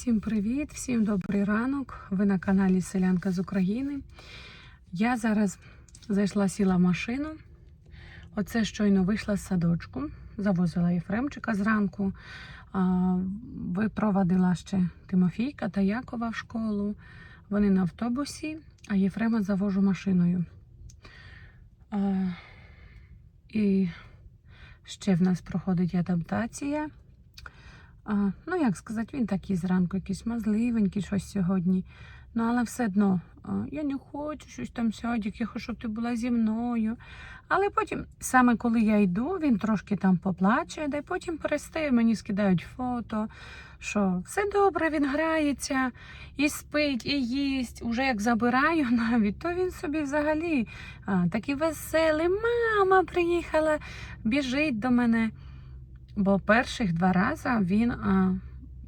Всім привіт, всім добрий ранок. Ви на каналі Селянка з України. Я зараз зайшла сіла в машину. Оце щойно вийшла з садочку. Завозила Єфремчика зранку. Випровадила ще Тимофійка та Якова в школу. Вони на автобусі, а Єфрема завожу машиною. І ще в нас проходить адаптація. А, ну, як сказати, він такий зранку, якийсь мазливенький щось сьогодні. Ну, але все одно, я не хочу щось там сьогодні, я хочу, щоб ти була зі мною. Але потім, саме коли я йду, він трошки там поплаче, де потім перестає, мені скидають фото, що все добре, він грається, і спить, і їсть. Уже як забираю навіть, то він собі взагалі а, такий веселий. Мама приїхала, біжить до мене. Бо перших два рази він,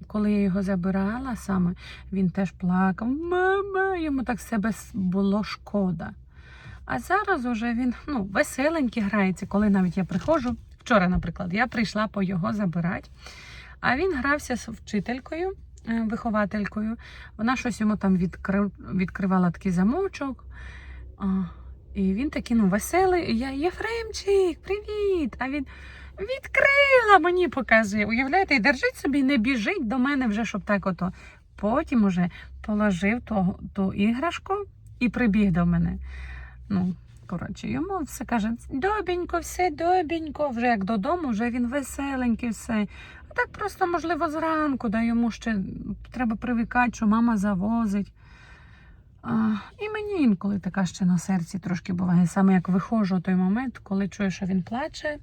коли я його забирала саме, він теж плакав. Мама, йому так себе було шкода. А зараз уже він ну, веселенький грається, коли навіть я приходжу. Вчора, наприклад, я прийшла по його забирати, а він грався з вчителькою, е, вихователькою. Вона щось йому там відкрив, відкривала такий замочок. І він такий ну, веселий. Я Єфремчик, привіт! А він відкрила, мені показує. Уявляєте, і держить собі, не біжить до мене вже, щоб так ото. Потім уже положив ту, ту іграшку і прибіг до мене. Ну, коротше, йому все каже: добенько, все добенько. Вже як додому, вже він веселенький, все. А так просто, можливо, зранку, да йому ще треба привикати, що мама завозить. А, і мені інколи така ще на серці трошки буває. Саме як виходжу у той момент, коли чую, що він плаче,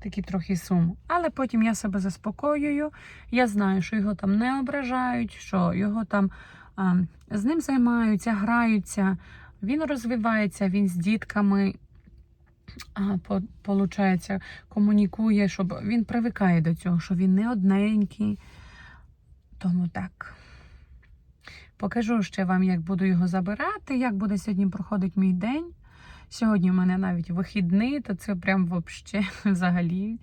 такий трохи сум. Але потім я себе заспокоюю. Я знаю, що його там не ображають, що його там а, з ним займаються, граються. Він розвивається, він з дітками. А, по, получається, комунікує, щоб він привикає до цього, що він не одненький. Тому так. Покажу ще вам, як буду його забирати, як буде сьогодні проходить мій день. Сьогодні в мене навіть вихідний, то це прям вообще взагалі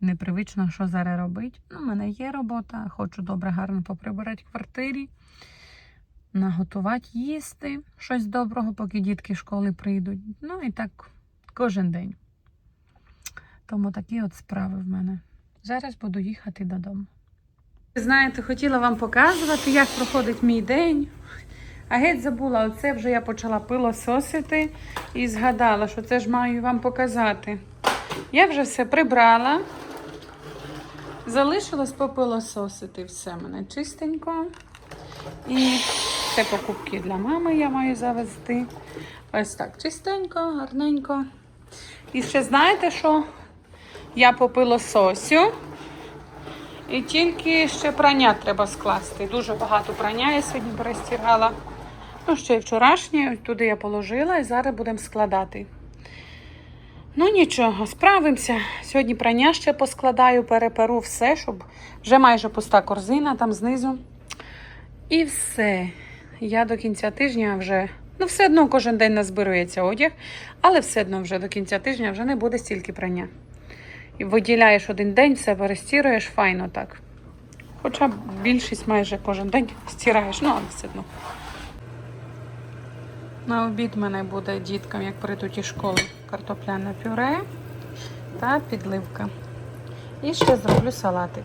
непривично, що зараз робити. Ну, у мене є робота, хочу добре, гарно поприбирати в квартирі, наготувати їсти щось доброго, поки дітки з школи прийдуть. Ну і так кожен день. Тому такі от справи в мене. Зараз буду їхати додому. Знаєте, хотіла вам показувати, як проходить мій день. А геть забула, оце вже я почала пилососити і згадала, що це ж маю вам показати. Я вже все прибрала. Залишилось попилососити все мене чистенько. І це покупки для мами я маю завезти. Ось так, чистенько, гарненько. І ще знаєте, що я попилососю. І тільки ще прання треба скласти. Дуже багато прання я сьогодні перестирала. Ну, ще й вчорашнє, туди я положила і зараз будемо складати. Ну нічого, справимося. Сьогодні прання ще поскладаю, переперу все, щоб вже майже пуста корзина там знизу. І все. Я до кінця тижня вже. Ну, все одно кожен день назбирується одяг, але все одно вже до кінця тижня вже не буде стільки прання. І виділяєш один день, все перестіруєш, файно так. Хоча більшість майже кожен день стираєш, ну але все одно. На обід мене буде діткам, як прийдуть із школи, картопляне пюре та підливка. І ще зроблю салатик.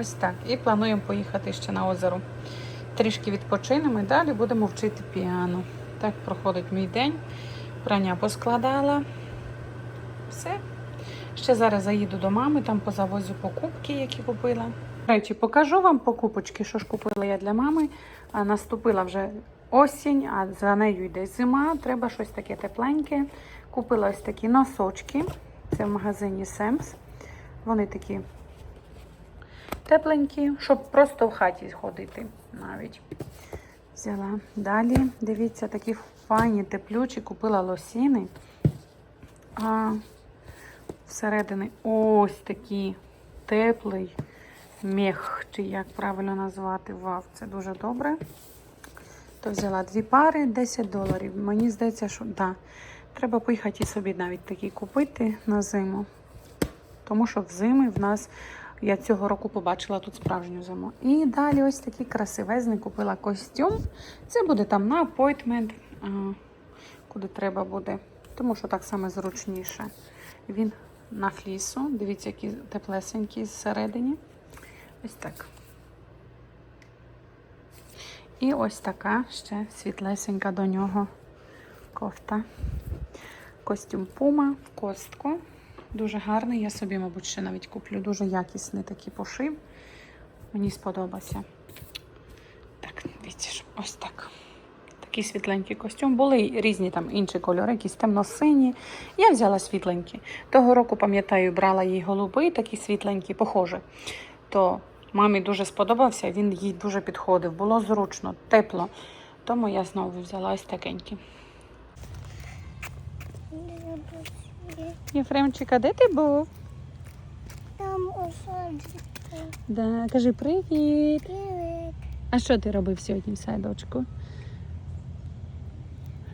Ось так. І плануємо поїхати ще на озеро. Трішки відпочинемо і далі будемо вчити піано. Так проходить мій день. Прання поскладала. Все. Ще зараз заїду до мами, там позавозю покупки, які купила. До речі, покажу вам покупочки, що ж купила я для мами. Наступила вже осінь, а за нею йде зима. Треба щось таке тепленьке. Купила ось такі носочки. Це в магазині Семс. Вони такі тепленькі, щоб просто в хаті ходити навіть. Взяла. Далі, дивіться, такі файні теплючі, купила лосіни. А всередини ось такий теплий мех, чи як правильно назвати. Вау, це дуже добре. То взяла дві пари, 10 доларів. Мені здається, що да, треба поїхати і собі навіть такі купити на зиму. Тому що взими в нас Я цього року побачила тут справжню зиму. І далі ось такий красивезний купила костюм. Це буде там на апойтмент, куди треба буде. Тому що так само зручніше. Він на флісу. Дивіться, який теплесенький зсередині. Ось так. І ось така ще світлесенька до нього кофта. Костюм Puma в костку. Дуже гарний. Я собі, мабуть, ще навіть куплю. Дуже якісний такий пошив. Мені сподобався. Так, дивіться, ось так. Такий світленький костюм. Були різні там інші кольори, якісь темно-сині. Я взяла світленькі. Того року, пам'ятаю, брала їй голубий, такий світленький, похожий. То мамі дуже сподобався, він їй дуже підходив. Було зручно, тепло. Тому я знову взяла ось такенький. Єфремчика, де ти був? Там у саджку. Да, кажи привіт. Привіт. А що ти робив сьогодні в садочку?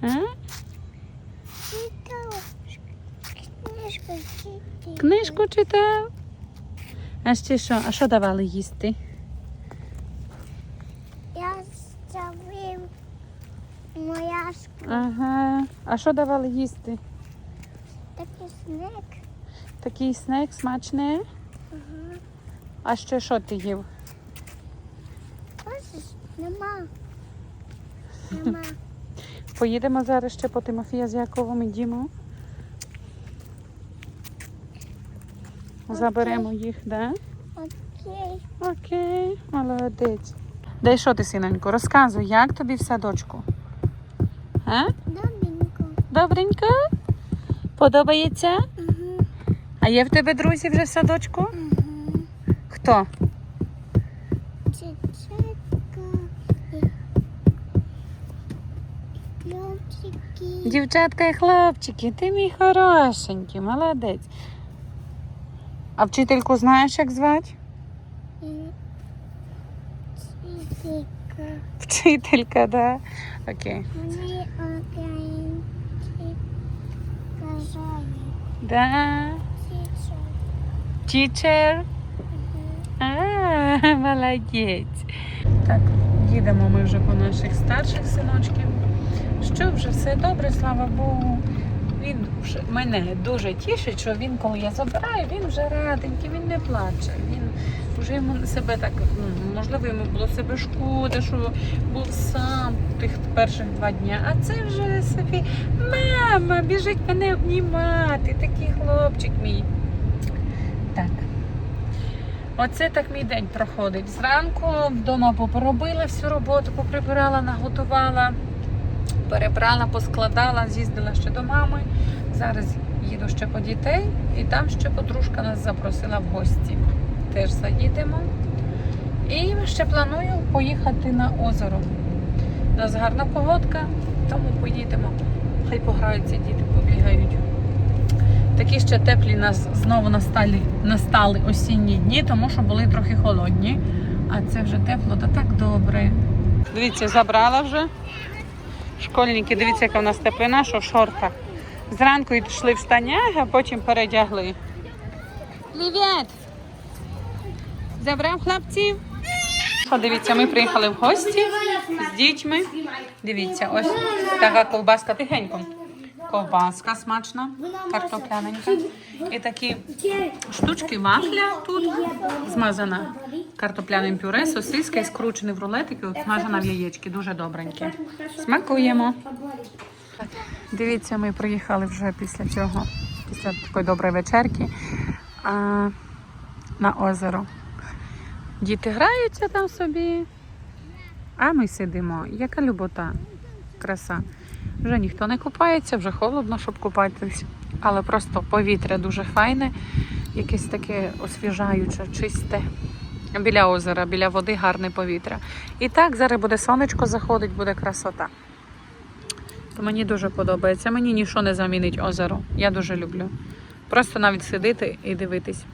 А? Читав. Книжку читав. Книжку читав? А ще що? А що давали їсти? Я ставив моя Ага. А що давали їсти? такий снег. Такий снек смачний. Ага. А ще що ти їв? Бачиш, нема. Нема. Поїдемо зараз ще по Тимофія з Яковом і Діму. Заберемо їх, да? Окей. Окей, молодець. Дай що ти, синонько, розказуй, як тобі в садочку? А? Добренько. Добренько? Подобається? Угу. А є в тебе друзі вже в садочку? Угу. Хто? Дівчатка і хлопчики, ти мій хорошенький, молодець. А вчительку знаєш, як звати? Чечетка. Вчителька, да. Окей. Вони українці казали. Да. Тічер. Тічер. А, молодець. Так, їдемо ми вже по наших старших синочків. Що вже все добре, слава Богу. Він мене дуже тішить, що він, коли я забираю, він вже раденький, він не плаче. Він вже йому себе так, ну, можливо, йому було себе шкода, що був сам тих перших два дня. А це вже собі мама біжить мене обнімати. Такий хлопчик мій. Так. Оце так мій день проходить. Зранку вдома поробила всю роботу, поприбирала, наготувала, перебрала, поскладала, з'їздила ще до мами. Зараз їду ще по дітей, і там ще подружка нас запросила в гості. Теж заїдемо. І ще планую поїхати на озеро. У нас гарна погодка, тому поїдемо. Хай пограються діти, побігають. Такі ще теплі нас знову настали, настали осінні дні, тому що були трохи холодні. А це вже тепло, та так добре. Дивіться, забрала вже. Школьники, дивіться, яка в нас теплина, що в шортах. Зранку йшли в штанях, а потім передягли. Привіт! Забрав хлопців. Дивіться, ми приїхали в гості з дітьми. Дивіться, ось така ковбаска тихенько. Ковбаска смачна, картопляненька. І такі штучки вафля тут змазана картопляним пюре, сосиска і скручений в рулетики, от смажена в яєчки, дуже добреньке. Смакуємо. Дивіться, ми приїхали вже після цього, після такої доброї вечерки а, на озеро. Діти граються там собі, а ми сидимо. Яка любота, краса. Вже ніхто не купається, вже холодно, щоб купатись. Але просто повітря дуже файне, якесь таке освіжаюче, чисте. Біля озера, біля води гарне повітря. І так, зараз буде сонечко заходить, буде красота. То мені дуже подобається. Мені нічого не замінить озеро. Я дуже люблю. Просто навіть сидіти і дивитись.